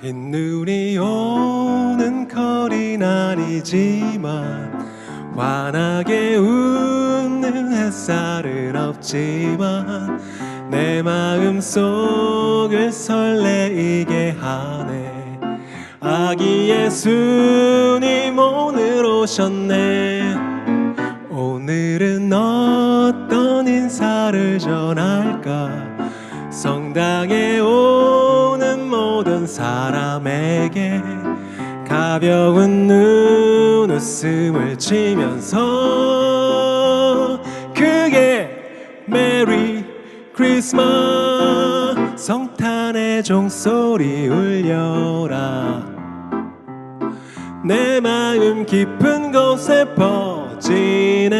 빗눈이 오는 거리는 아니지만 환하게 웃는 햇살은 없지만 내 마음 속을 설레이게 하네. 아기 예수님 오늘 오셨네. 오늘은 어떤 인사를 전할까? 성당에 모든 사람에게 가벼운 눈웃음을 치면서 그게 메리 크리스마스. 성탄의 종소리 울려라. 내 마음 깊은 곳에 퍼지네.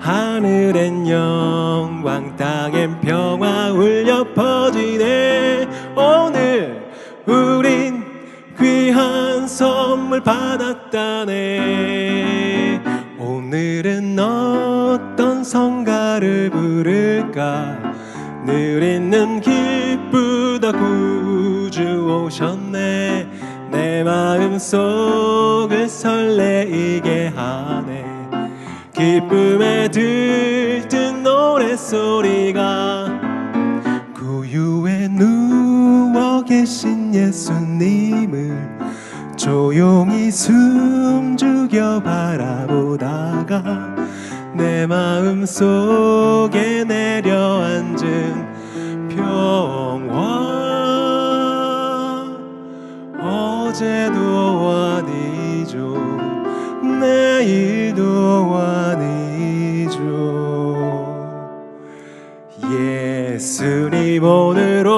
하늘엔 영광 땅엔 평화 울려 오늘 우린 귀한 선물 받았다네. 오늘은 어떤 성가를 부를까? 늘 있는 기쁘다 구주 오셨네. 내 마음 속을 설레이게 하네. 기쁨에 들뜬 노래소리가 구유에 누 워 계신 예수님을 조용히 숨죽여 바라보다가 내 마음 속에 내려앉은 평화. 어제도 아니죠. 내일도 아니죠. 예수님 오늘 오셨네